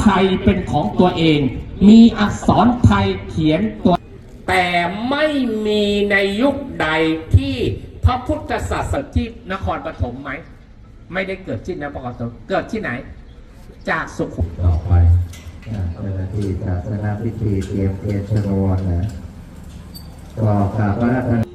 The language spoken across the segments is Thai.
ไทยเป็นของตัวเอง มีอักษรไทยเขียนตัว แต่ไม่มีในยุคใดที่พระพุทธศาสนาที่นครปฐมไหม ไม่ได้เกิดที่นครปฐมเกิดที่ไหน จากสุขุมต่อไปนะเจ้าหน้าที่ศาสนาพิธีเตรียมเทียนชนวนนะก็กราบพระราชทาน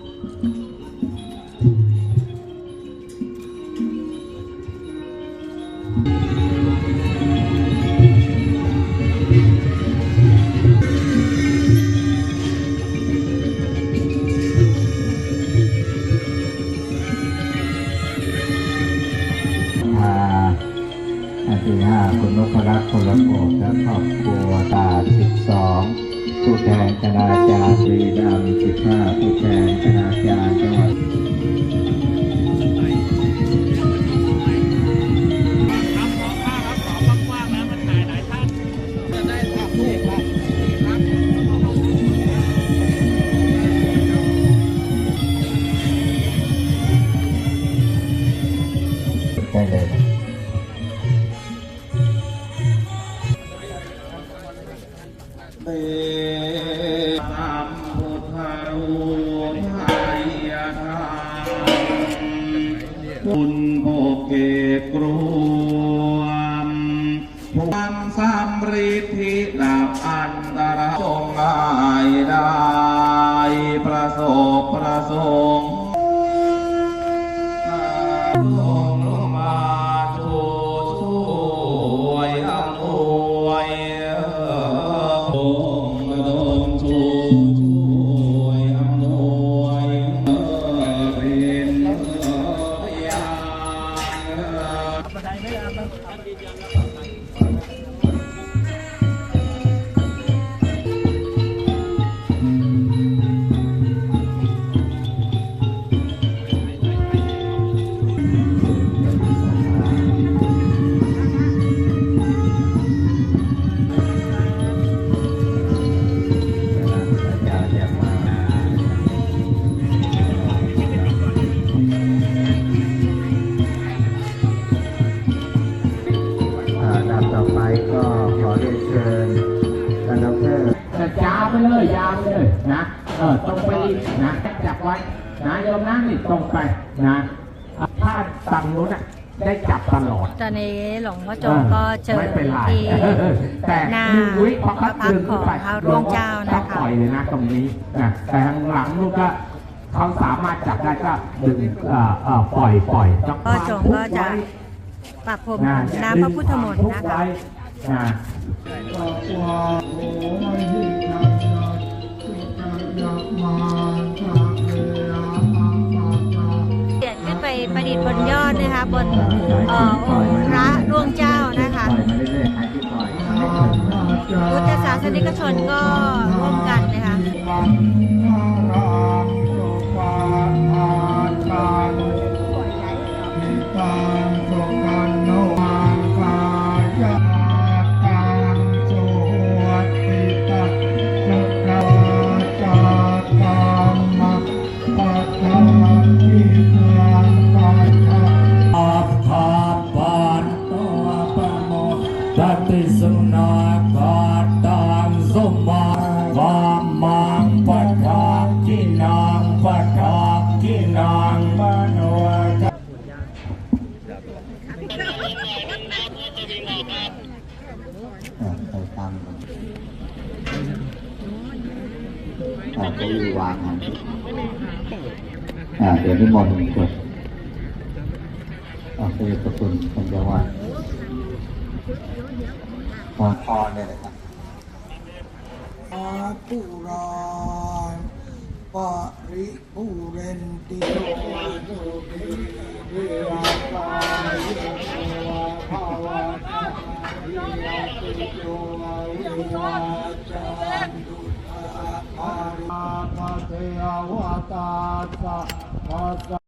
ที่ห้าคุณนพรัตน์พลโกบและครอบครัวตาสิบสองผู้แทนคณาจารย์ตรีดำสิบห้าผู้แทนคณาจารย์จังหวัดได้เลย อันตรายจงง่ายได้ประสบประสบ ต่อไปก็ขอเรียนเชิญท่านดอกเตอรจะยาวไปเลยยาวไปเลยนะ เออตรงไปอีกนะจับไว้นะโยมนั่งนี่ตรงไปนะถ้าตังนู้นน่ะได้จับตลอด ตอนนี้หลวงพ่อโจก็เชิญไม่เป็นไรที่แต่หน้าหนึ่งวิพอพระเขาพักดึตงร์ของไปพระร่วงเจ้าต้อนะงปคะล่อยเลยนะตรงนี้นะแต่ข้างหลังลูกก็เขาสามารถจับได้ก็ดึงเอ่อเอ่อปล่อยปล่อยต้องก็จงก็จะ ปรับผมน้ำพระพุทธมนต์นะคะนะเปลี่ยนขึ้นไปประดิษฐ์บนยอดนะคะบนเอ่อองค์พระร่วงเจ้านะคะปล่อยมาเรื่อยๆใครที่ปล่อยไม่ถึงพุทธศาสนิกชนก็ สมมาวามังปัฏฐากินังปัฏฐากินังมโนจอ่าใส่ตังอ่าก็อยู่วางอันอ่าเดี๋ยวนิมนต์กดอ่าเป็นประคุณท่านเจ้าว่าพอเนี่ยนะครับ อาปุราปะริปุเรนติโยโนติเวราปายโยวะภาวะวิยาติโยวิวาจันตุอาริมาภะเทวตาสะภะ